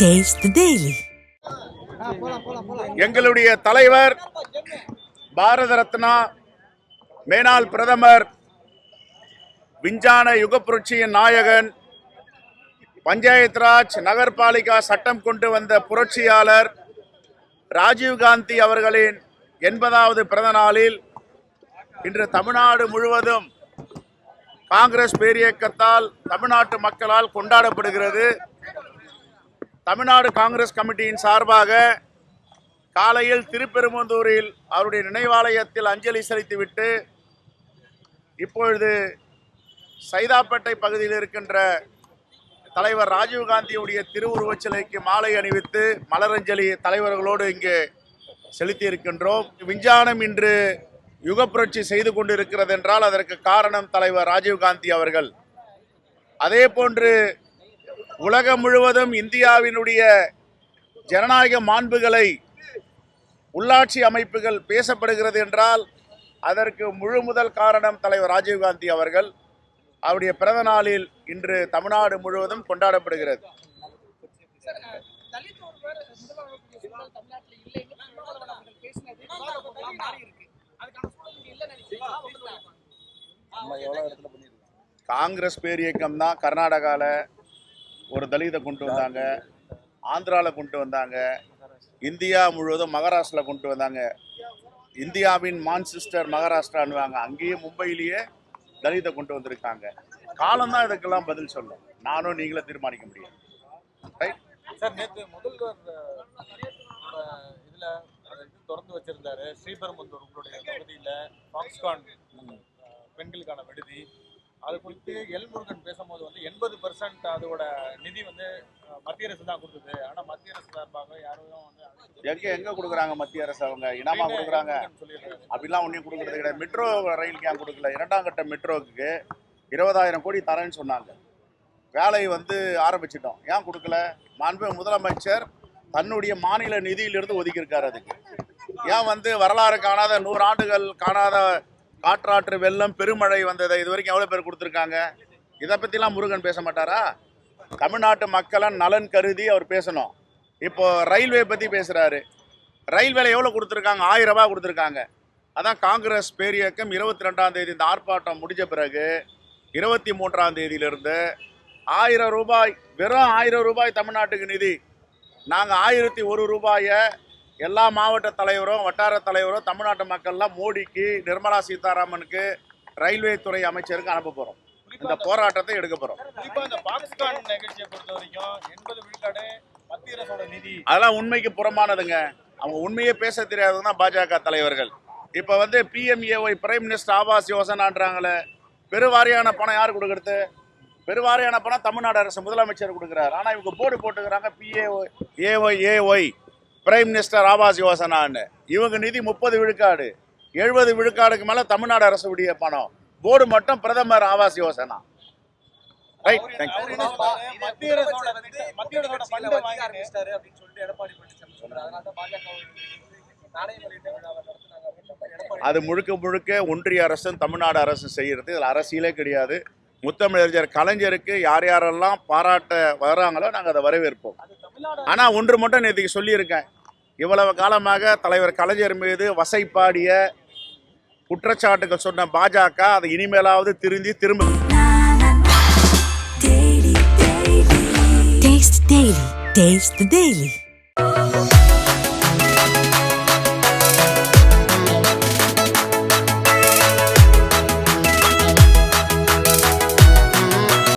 Taste daily எங்களுடைய தலைவர் பாரத ரத்னா மேனாள் பிரதமர் விஞ்ஞான யுக புரட்சியின் நாயகன் பஞ்சாயத் ராஜ் நகர்பாலிகா சட்டம் கொண்டு வந்த புரட்சியாளர் ராஜீவ்காந்தி அவர்களின் எண்பதாவது பிறந்த நாளில் இன்று தமிழ்நாடு முழுவதும் காங்கிரஸ் பேரியக்கத்தால் தமிழ்நாட்டு மக்களால் கொண்டாடப்படுகிறது. தமிழ்நாடு காங்கிரஸ் கமிட்டியின் சார்பாக காலையில் திருப்பெரும்புதூரில் அவருடைய நினைவாலயத்தில் அஞ்சலி செலுத்திவிட்டு இப்பொழுது சைதாப்பேட்டை பகுதியில் இருக்கின்ற தலைவர் ராஜீவ்காந்தியுடைய திருவுருவச் சிலைக்கு மாலை அணிவித்து மலரஞ்சலி தலைவர்களோடு இங்கே செலுத்தி இருக்கின்றோம் விஞ்ஞானம் இன்று யுகப்புரட்சி செய்து கொண்டிருக்கிறது என்றால் அதற்கு காரணம் தலைவர் ராஜீவ்காந்தி அவர்கள். அதே போன்று உலகம் முழுவதும் இந்தியாவினுடைய ஜனநாயக மாண்புகளை உள்ளாட்சி அமைப்புகள் பேசப்படுகிறது என்றால் அதற்கு முழு முதல் காரணம் தலைவர் ராஜீவ்காந்தி அவர்கள். அவருடைய பிறந்த நாளில் இன்று தமிழ்நாடு முழுவதும் கொண்டாடப்படுகிறது. காங்கிரஸ் பேரியக்கம் தான் கர்நாடகாவில் ஒரு தலிதை கொண்டு வந்தாங்க ஆந்திராவில் கொண்டு வந்தாங்க இந்தியா முழுவதும் மகாராஷ்டிராவில் கொண்டு வந்தாங்க. இந்தியாவின் மான்செஸ்டர் மகாராஷ்டிரான்னுவாங்க. அங்கேயும் மும்பையிலேயே தலிதை கொண்டு வந்திருக்காங்க. காலம்தான் இதுக்கெல்லாம் பதில் சொல்லும். நானும் நீங்களே தீர்மானிக்க முடியும் ரைட் சார் நேற்று முதல்வர் இதுல திறந்து வச்சிருந்தாரு. ஸ்ரீபெரும்புத்தூர் உங்களுடைய தொகுதியில பாக்ஸ்கான் பெண்களுக்கான விடுதி. அது குறித்து எல் முருகன் பேசும்போது வந்து எண்பது பர்சன்ட் அதோட நிதி வந்து மத்திய அரசு தான் கொடுத்தது. ஆனா மத்திய அரசு சார்பாக யாரும் வந்து எங்க எங்க கொடுக்குறாங்க மத்திய அரசு அவங்க? இனாமா கொடுக்குறாங்க. அப்படிலாம் ஒன்றையும் கொடுக்குறது கிடையாது. மெட்ரோ ரயிலுக்கு ஏன் கொடுக்கல. இரண்டாம் கட்ட மெட்ரோவுக்கு இருபதாயிரம் கோடி தரேன்னு சொன்னாங்க. வேலையை வந்து ஆரம்பிச்சிட்டோம். ஏன் கொடுக்கல? மாண்பு முதலமைச்சர் தன்னுடைய மாநில நிதியிலிருந்து ஒதுக்கியிருக்காரு அதுக்கு. ஏன் வந்து வரலாறு காணாத நூறு ஆண்டுகள் காணாத காற்றாற்று வெள்ளம் பெருமழை வந்ததை இது வரைக்கும் எவ்வளோ பேர் கொடுத்துருக்காங்க? இதை பற்றிலாம் முருகன் பேச மாட்டாரா? தமிழ்நாட்டு மக்களின் நலன் கருதி அவர் பேசணும். இப்போது ரயில்வே பற்றி பேசுகிறாரு ரயில்வேல எவ்வளோ கொடுத்துருக்காங்க? ஆயிரம் ரூபா கொடுத்துருக்காங்க. அதான் காங்கிரஸ் பேரியக்கம் இருபத்தி ரெண்டாம் தேதி இந்த ஆர்ப்பாட்டம் முடிஞ்ச பிறகு இருபத்தி மூன்றாம் தேதியிலிருந்து ஆயிரம் ரூபாய் வெறும் ஆயிரம் ரூபாய் தமிழ்நாட்டுக்கு நிதி. நாங்கள் ஆயிரத்தி ஒரு ரூபாயை எல்லா மாவட்ட தலைவரும் வட்டார தலைவரும் தமிழ்நாட்டு மக்கள்லாம் மோடிக்கு நிர்மலா சீதாராமனுக்கு ரயில்வே துறை அமைச்சருக்கு அனுப்ப போகிறோம் இந்த போராட்டத்தை எடுக்க போகிறோம் அதெல்லாம் உண்மைக்கு புறமானதுங்க. அவங்க உண்மையே பேச தெரியாதவங்க தான் பாஜக தலைவர்கள். இப்போ வந்து பிஎம்ஏஒய் பிரைம் மினிஸ்டர் ஆவாஸ் யோசனான்றாங்களே பெருவாரியான பணம் யார் கொடுக்கறது? பெருவாரியான பணம் தமிழ்நாடு அரசு முதலமைச்சர் கொடுக்குறாரு. ஆனால் இவங்க போர்டு போட்டுக்கிறாங்க PAY AY AY Prime Minister Awas யோசனான்னு இவங்க நிதி முப்பது விழுக்காடு. எழுபது விழுக்காடுக்கு மேலே தமிழ்நாடு அரசு உடைய பணம். போர்டு மட்டும் பிரதமர் ஆவாஸ் யோசனா ரைட் தேங்க்யூ அது முழுக்க முழுக்க ஒன்றிய அரசும் தமிழ்நாடு அரசும் செய்கிறது இதில் அரசியலே கிடையாது. முத்தமிழறிஞர் கலைஞருக்கு யார் யாரெல்லாம் பாராட்ட வராங்களோ நாங்கள் அதை வரவேற்போம். ஆனால் ஒன்று மட்டும் நேற்றுக்கு சொல்லியிருக்கேன். இவ்வளவு காலமாக தலைவர் கலைஞர் மீது வசைப்பாடிய குற்றச்சாட்டுகள் சொன்ன பாஜக அதை இனிமேலாவது திருந்தி திரும்ப டெய்லி